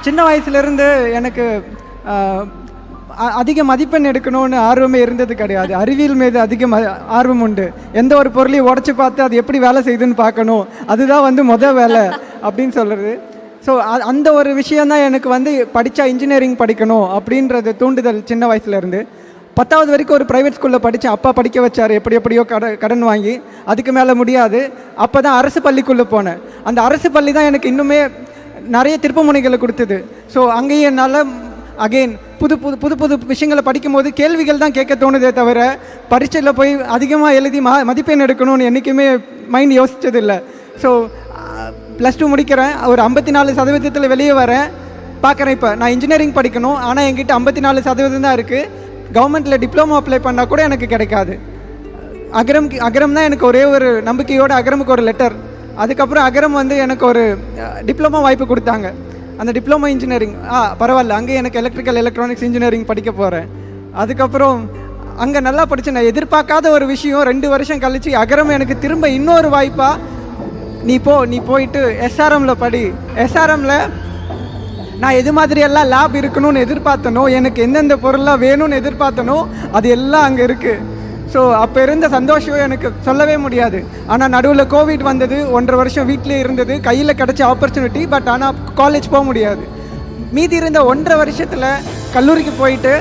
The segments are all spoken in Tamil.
சின்ன வயசுலேருந்து எனக்கு அ- அதிக மதிப்பெண் எடுக்கணும்னு ஆர்வமே இருந்தது கிடையாது. அறிவியல் மீது அதிக ம ஆர்வம் உண்டு. எந்த ஒரு பொருளையும் உடச்சி பார்த்து அது எப்படி வேலை செய்யுதுன்னு பார்க்கணும். அதுதான் வந்து மொதல் வேலை அப்படின்னு சொல்கிறது ஸோ அந்த ஒரு விஷயந்தான் எனக்கு வந்து படித்தா இன்ஜினியரிங் படிக்கணும் அப்படின்றது தூண்டுதல் சின்ன வயசுலேருந்து. பத்தாவது வரைக்கும் ஒரு ப்ரைவேட் ஸ்கூலில் படித்தேன் அப்பா படிக்க வச்சார். எப்படி எப்படியோ கட கடன் வாங்கி அதுக்கு மேலே முடியாது. அப்போ தான் அரசு பள்ளிக்குள்ளே போனேன். அந்த அரசு பள்ளி தான் எனக்கு இன்னுமே நிறைய திருப்பமுனைகளை கொடுத்தது. ஸோ அங்கேயும் என்னால் அகெயின் புது புது புது புது விஷயங்களை படிக்கும்போது கேள்விகள் தான் கேட்க தோணுதே தவிர பரீட்சையில் போய் அதிகமாக எழுதி ம மதிப்பெண் எடுக்கணும்னு என்றைக்குமே மைண்ட் யோசிச்சதில்லை. ஸோ ப்ளஸ் டூ முடிக்கிறேன். ஒரு ஐம்பத்தி நாலு சதவீதத்தில் வெளியே வரேன். பார்க்குறேன் இப்போ. நான் இன்ஜினியரிங் படிக்கணும். ஆனால் என்கிட்ட ஐம்பத்தி நாலு சதவீதம் தான் இருக்குது கவர்மெண்ட்டில் டிப்ளமோ அப்ளை பண்ணால் கூட எனக்கு கிடைக்காது. அகரம் அகரம் தான் எனக்கு ஒரே ஒரு நம்பிக்கையோட அகரமுக்கு ஒரு லெட்டர் அதுக்கப்புறம் அகரம் வந்து எனக்கு ஒரு டிப்ளமோ வாய்ப்பு கொடுத்தாங்க. அந்த டிப்ளமோ இன்ஜினியரிங் ஆ பரவாயில்ல அங்கே எனக்கு எலக்ட்ரிக்கல் எலக்ட்ரானிக்ஸ் இன்ஜினியரிங் படிக்க போகிறேன் அதுக்கப்புறம் அங்கே நல்லா படித்தேன் நான் எதிர்பார்க்காத ஒரு விஷயம் ரெண்டு வருஷம் கழித்து அகரம் எனக்கு திரும்ப இன்னொரு வாய்ப்பாக நீ போ நீ போயிட்டு எஸ்ஆர்எம்மில் படி. எஸ்ஆர்எம்மில் நான் எது மாதிரியெல்லாம் லேப் இருக்கணும்னு எதிர்பார்த்தனோ எனக்கு எந்தெந்த பொருள்லாம் வேணும்னு எதிர்பார்த்தனோ அது எல்லாம் அங்கே இருக்குது ஸோ அப்போ இருந்த சந்தோஷம் எனக்கு சொல்லவே முடியாது. ஆனால் நடுவில் கோவிட் வந்தது ஒன்றரை வருஷம் வீட்டிலே இருந்தது கையில் கிடச்ச ஆப்பர்ச்சுனிட்டி பட் ஆனால் காலேஜ் போக முடியாது. மீதி இருந்த ஒன்றரை வருஷத்தில் கல்லூரிக்கு போயிட்டு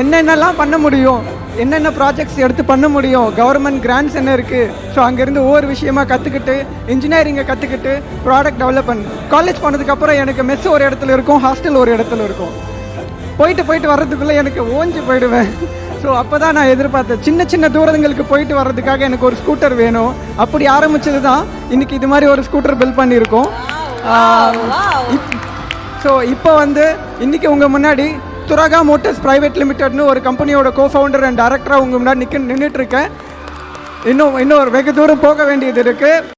என்னென்னலாம் பண்ண முடியும் என்னென்ன ப்ராஜெக்ட்ஸ் எடுத்து பண்ண முடியும் கவர்மெண்ட் கிராண்ட்ஸ் என்ன இருக்குது ஸோ அங்கேருந்து ஒவ்வொரு விஷயமா கற்றுக்கிட்டு இன்ஜினியரிங்கை கற்றுக்கிட்டு ப்ராடக்ட் டெவலப்மெண்ட் காலேஜ் போனதுக்கப்புறம் எனக்கு மெஸ் ஒரு இடத்துல இருக்கும் ஹாஸ்டல் ஒரு இடத்துல இருக்கும். போயிட்டு போயிட்டு வர்றதுக்குள்ளே எனக்கு ஓஞ்சு போயிடுவேன். ஸோ அப்போ தான் நான் எதிர்பார்த்தேன். சின்ன சின்ன தூரங்களுக்கு போயிட்டு வர்றதுக்காக எனக்கு ஒரு ஸ்கூட்டர் வேணும். அப்படி ஆரம்பிச்சது தான் இன்னைக்கு இது மாதிரி ஒரு ஸ்கூட்டர் பில் பண்ணியிருக்கோம். ஸோ இப்போ வந்து இன்னைக்கு உங்கள் முன்னாடி துரகா மோட்டர்ஸ் பிரைவேட் லிமிடெட்னு ஒரு கம்பெனியோட கோ ஃபவுண்டர் அண்ட் டேரக்டராக உங்கள் முன்னாடி நிற்க நின்றுட்டு இருக்கேன். இன்னும் இன்னும் வெகு தூரம் போக வேண்டியது இருக்குது